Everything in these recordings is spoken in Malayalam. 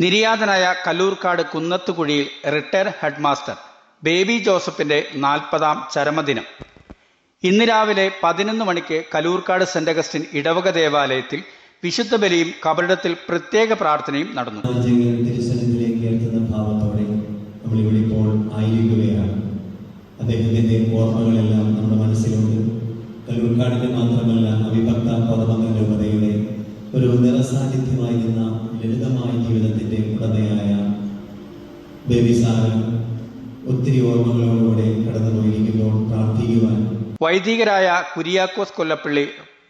നിര്യാതനായ കല്ലൂർക്കാട് കുന്നത്തുകുഴിയിൽ റിട്ടയർ ഹെഡ്മാസ്റ്റർ ബേബി ജോസഫിന്റെ നാൽപ്പതാം ചരമദിനം. ഇന്ന് രാവിലെ പതിനൊന്ന് മണിക്ക് കലൂർക്കാട് സെന്റ് അഗസ്റ്റിൻ ഇടവക ദേവാലയത്തിൽ വിശുദ്ധ ബലിയും കബറിടത്തിൽ പ്രത്യേക പ്രാർത്ഥനയും നടന്നു. അദ്ദേഹത്തിന്റെ ഓർമ്മകളെല്ലാം നമ്മുടെ മനസ്സിലുണ്ട്. കല്ലൂർക്കാടിന്റെ മാത്രമല്ല അവിഭക്ത പദമംഗല രൂപതയുടെ ഒരു നിറസാന്നിധ്യമായിരുന്ന ലളിതമായ വൈദികരായ കുരിയാക്കോസ് കൊല്ലപ്പള്ളി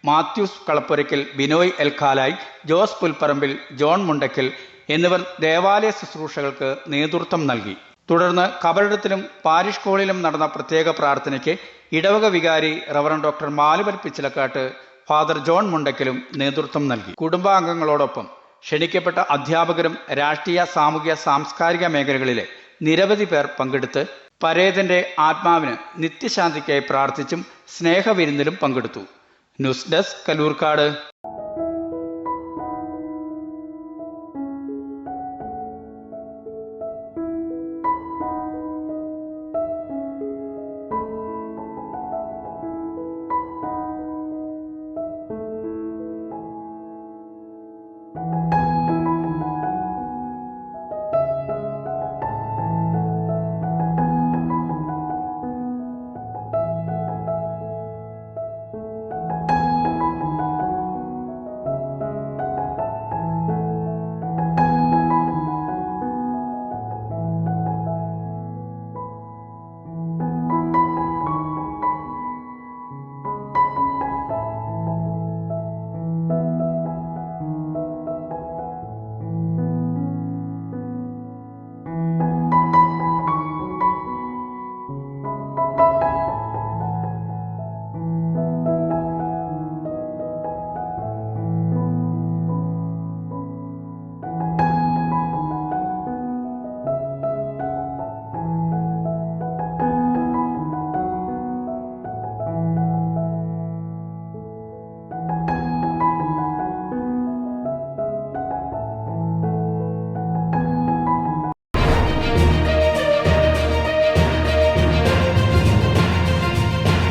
മാത്യൂസ് കളപ്പുരയ്ക്കൽ ബിനോയ് എൽഖാലായ് ജോസ് പുൽപ്പറമ്പിൽ ജോൺ മുണ്ടക്കൽ എന്നിവർ ദേവാലയ ശുശ്രൂഷകൾക്ക് നേതൃത്വം നൽകി. തുടർന്ന് കബറിടത്തിലും പാരിഷ് കോളിലും നടന്ന പ്രത്യേക പ്രാർത്ഥനയ്ക്ക് ഇടവക വികാരി റവറൻ ഡോക്ടർ മാലുവൽ പിച്ചിലക്കാട്ട് ഫാദർ ജോൺ മുണ്ടക്കലും നേതൃത്വം നൽകി. കുടുംബാംഗങ്ങളോടൊപ്പം ക്ഷണിക്കപ്പെട്ട അധ്യാപകരും രാഷ്ട്രീയ സാമൂഹ്യ സാംസ്കാരിക മേഖലകളിലെ നിരവധി പേർ പങ്കെടുത്ത് പരേതന്റെ ആത്മാവിന് നിത്യശാന്തിക്കായി പ്രാർത്ഥിച്ചും സ്നേഹവിരുന്നിലും പങ്കെടുത്തു. News desk Kalloorkad.